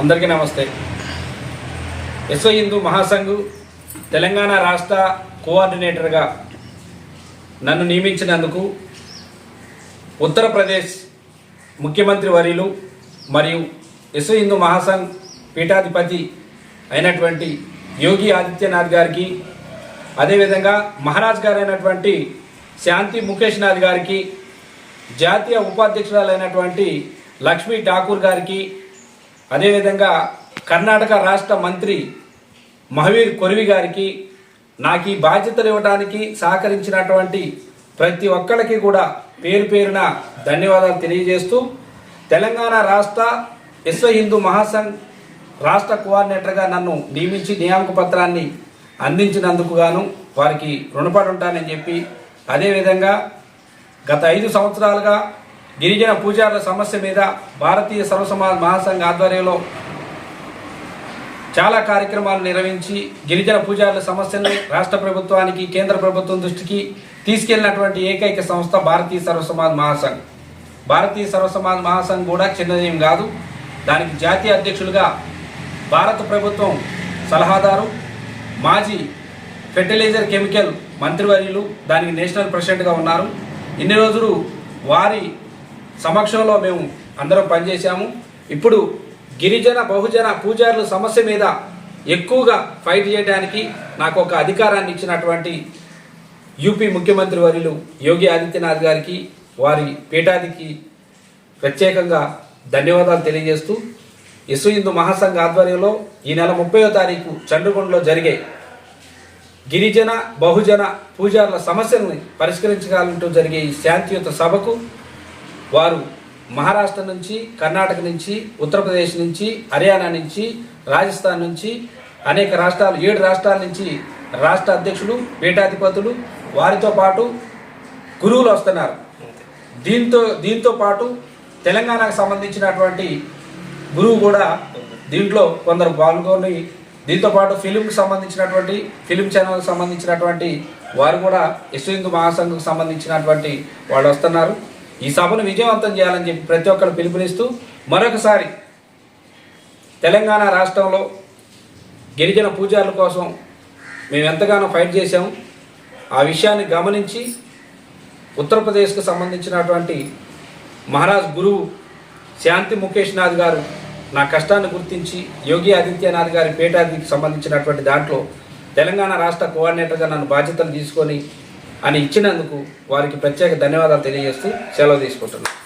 అందరికీ నమస్తే. విశ్వ హిందూ మహాసంఘ్ తెలంగాణ రాష్ట్ర కోఆర్డినేటర్గా నన్ను నియమించినందుకు ఉత్తరప్రదేశ్ ముఖ్యమంత్రి వర్యులు మరియు విశ్వ హిందూ మహాసంఘ్ పీఠాధిపతి అయినటువంటి యోగి ఆదిత్యనాథ్ గారికి అదేవిధంగా మహారాజ్ గారైనటువంటి శాంతి ముఖేష్ నాథ్ గారికి జాతీయ ఉపాధ్యక్షురాలైనటువంటి లక్ష్మీ ఠాకూర్ గారికి అదేవిధంగా కర్ణాటక రాష్ట్ర మంత్రి మహవీర్ కొరివి గారికి నాకు ఈ బాధ్యతలు ఇవ్వడానికి సహకరించినటువంటి ప్రతి ఒక్కరికి కూడా పేరు పేరున ధన్యవాదాలు తెలియజేస్తూ తెలంగాణ రాష్ట్ర విశ్వ హిందూ మహాసంఘ్ రాష్ట్ర కోఆర్డినేటర్గా నన్ను నియమించి నియామక పత్రాన్ని అందించినందుకు గాను వారికి రుణపడి ఉంటానని చెప్పి అదేవిధంగా గత ఐదు సంవత్సరాలుగా గిరిజన పూజారుల సమస్య మీద భారతీయ సర్వసమాజ్ మహాసంఘ ఆధ్వర్యంలో చాలా కార్యక్రమాలు నిర్వహించి గిరిజన పూజారుల సమస్యల్ని రాష్ట్ర ప్రభుత్వానికి కేంద్ర ప్రభుత్వం దృష్టికి తీసుకెళ్ళినటువంటి ఏకైక సంస్థ భారతీయ సర్వసమాజ్ మహాసంఘ్. భారతీయ సర్వసమాజ్ మహాసంఘ్ కూడా చిన్నదేం కాదు. దానికి జాతీయ అధ్యక్షులుగా భారత ప్రభుత్వం సలహాదారు మాజీ ఫెర్టిలైజర్ కెమికల్ మంత్రివర్యులు దానికి నేషనల్ ప్రెసిడెంట్గా ఉన్నారు. ఇన్ని రోజులు వారి సమక్షంలో మేము అందరం పనిచేశాము. ఇప్పుడు గిరిజన బహుజన పూజారుల సమస్య మీద ఎక్కువగా ఫైట్ చేయడానికి నాకు ఒక అధికారాన్ని ఇచ్చినటువంటి యూపీ ముఖ్యమంత్రి వర్యులు యోగి ఆదిత్యనాథ్ గారికి వారి పీఠానికి ప్రత్యేకంగా ధన్యవాదాలు తెలియజేస్తూ ఇసు హిందూ మహాసంఘ ఆధ్వర్యంలో ఈ నెల ముప్పయో తారీఖు చంద్రగొండలో జరిగే గిరిజన బహుజన పూజారుల సమస్యలను పరిష్కరించగలంటూ జరిగే ఈ శాంతియుత సభకు వారు మహారాష్ట్ర నుంచి కర్ణాటక నుంచి ఉత్తరప్రదేశ్ నుంచి హర్యానా నుంచి రాజస్థాన్ నుంచి అనేక రాష్ట్రాలు ఏడు రాష్ట్రాల నుంచి రాష్ట్ర అధ్యక్షులు పీఠాధిపతులు వారితో పాటు గురువులు వస్తున్నారు. దీంతో దీంతో పాటు తెలంగాణకు సంబంధించినటువంటి గురువు కూడా దీంట్లో కొందరు పాల్గొని దీంతో పాటు ఫిలింకి సంబంధించినటువంటి ఫిలిం ఛానల్కి సంబంధించినటువంటి వారు కూడా యశ్వంతు మహాసంఘకు సంబంధించినటువంటి వాళ్ళు వస్తున్నారు. ఈ సభను విజయవంతం చేయాలని చెప్పి ప్రతి ఒక్కరు పిలుపునిస్తూ మరొకసారి తెలంగాణ రాష్ట్రంలో గిరిజన పూజారుల కోసం మేము ఎంతగానో ఫైట్ చేశాము ఆ విషయాన్ని గమనించి ఉత్తరప్రదేశ్కు సంబంధించినటువంటి మహారాజ్ గురువు శాంతి ముఖేష్ నాథ్ గారు నా కష్టాన్ని గుర్తించి యోగి ఆదిత్యనాథ్ గారి పీఠాదికి సంబంధించినటువంటి దాంట్లో తెలంగాణ రాష్ట్ర కోఆర్డినేటర్గా నన్ను బాధ్యతలు తీసుకొని అని ఇచ్చినందుకు వారికి ప్రత్యేక ధన్యవాదాలు తెలియజేస్తూ సెలవు తీసుకుంటున్నాను.